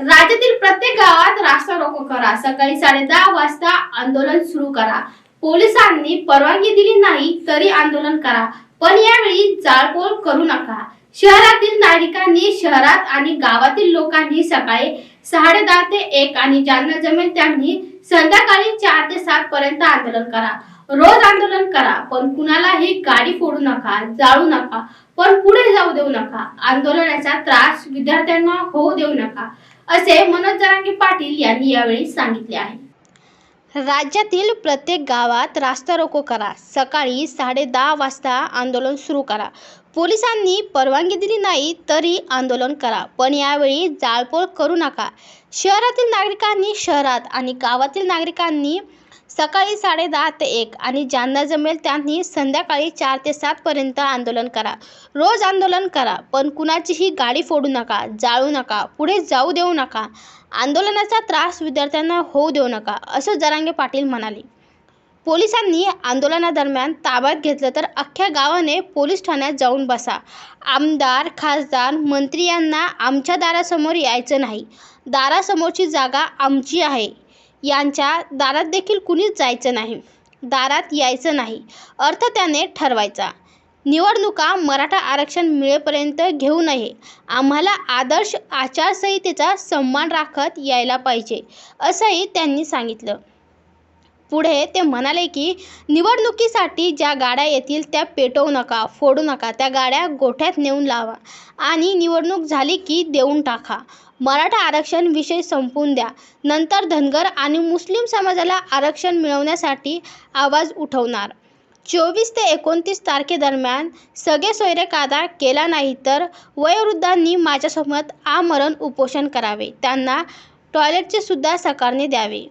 राज्यातील प्रत्येक गावात रास्ता रोको करा. सकाळी साडे दहा वाजता आंदोलन सुरू करा. पोलिसांनी परवानगी दिली नाही तरी आंदोलन करा. पण यावेळी जाळपोळ करू नका. शहरातील नागरिकांनी शहरात आणि गावातील लोकांनी सकाळी साडे दहा ते एक आणि ज्यांना जमेल त्यांनी संध्याकाळी चार ते सात पर्यंत आंदोलन करा. रोज आंदोलन करा पण कुणालाही गाडी फोडू नका जाळू नका पण पुढे जाऊ देऊ नका. आंदोलनाचा त्रास विद्यार्थ्यांना होऊ देऊ नका. असे मनोज जरांगे पाटील यांनी यावेळी सांगितले आहे. राज्यातील प्रत्येक गावात रास्ता रोको करा. सकाळी साडे दहा वाजता आंदोलन सुरू करा. पोलिसांनी परवानगी दिली नाही तरी आंदोलन करा. पण यावेळी जाळपोळ करू नका. शहरातील नागरिकांनी शहरात आणि गावातील नागरिकांनी सकाळी साडे दहा ते एक आणि ज्यांना जमेल त्यांनी संध्याकाळी चार ते सातपर्यंत आंदोलन करा. रोज आंदोलन करा पण कुणाचीही गाडी फोडू नका जाळू नका पुढे जाऊ देऊ नका. आंदोलनाचा त्रास विद्यार्थ्यांना होऊ देऊ नका असं जरांगे पाटील म्हणाले. पोलिसांनी आंदोलनादरम्यान ताब्यात घेतलं तर अख्ख्या गावाने पोलीस ठाण्यात जाऊन बसा. आमदार खासदार मंत्री यांना आमच्या दारासमोर यायचं नाही. दारासमोरची जागा आमची आहे. यांच्या दारात देखील कुणीच जायचं नाही. दारात यायचं नाही. अर्थ त्याने ठरवायचा. निवडणुका मराठा आरक्षण मिळेपर्यंत घेऊ नये. आम्हाला आदर्श आचारसंहितेचा सन्मान राखत यायला पाहिजे असंही त्यांनी सांगितलं. पुढे ते म्हणाले की निवडणुकीसाठी ज्या गाड्या येतील त्या पेटवू नका फोडू नका त्या गाड्या गोठ्यात नेऊन लावा आणि निवडणूक झाली की देऊन टाका. मराठा आरक्षण विषय संपवून द्या. नंतर धनगर आणि मुस्लिम समाजाला आरक्षण मिळवण्यासाठी आवाज उठवणार. चोवीस ते एकोणतीस तारखेदरम्यान सगळे सोयरे कायदा केला नाही तर वयोवृद्धांनी माझ्यासोबत आमरण उपोषण करावे. त्यांना टॉयलेटचे सुद्धा सकारणे द्यावे.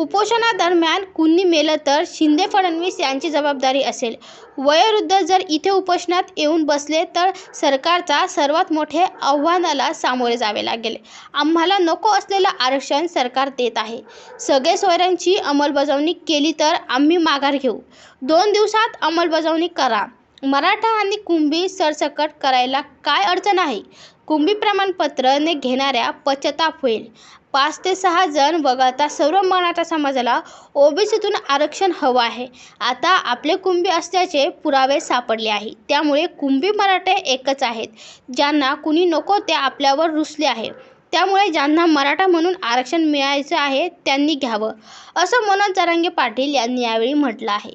उपोषणादरम्यान कुणी मेलं तर शिंदे फडणवीस यांची जबाबदारी असेल. वयोवृद्ध जर इथे उपोषणात येऊन बसले तर सरकारचा सर्वात मोठे आव्हानाला सामोरे जावे लागेल. आम्हाला नको असलेलं आरक्षण सरकार देत आहे. सगळे सोयऱ्यांची अंमलबजावणी केली तर आम्ही माघार घेऊ. दोन दिवसात अंमलबजावणी करा. मराठा आणि कुंभी सरसकट करायला काय अडचण आहे? कुंभी प्रमाणपत्रने घेणाऱ्या पश्चाताप होईल. पाच ते सहा जण वगळता सर्व मराठा समाजाला ओबीसीतून आरक्षण हवं आहे. आता आपले कुंभी असल्याचे पुरावे सापडले आहे. त्यामुळे कुंभी मराठे एकच आहेत. ज्यांना कुणी नको ते आपल्यावर रुसले आहे. त्यामुळे ज्यांना मराठा म्हणून आरक्षण मिळायचं आहे त्यांनी घ्यावं असं मनोज जरांगे पाटील यांनी यावेळी म्हटलं आहे.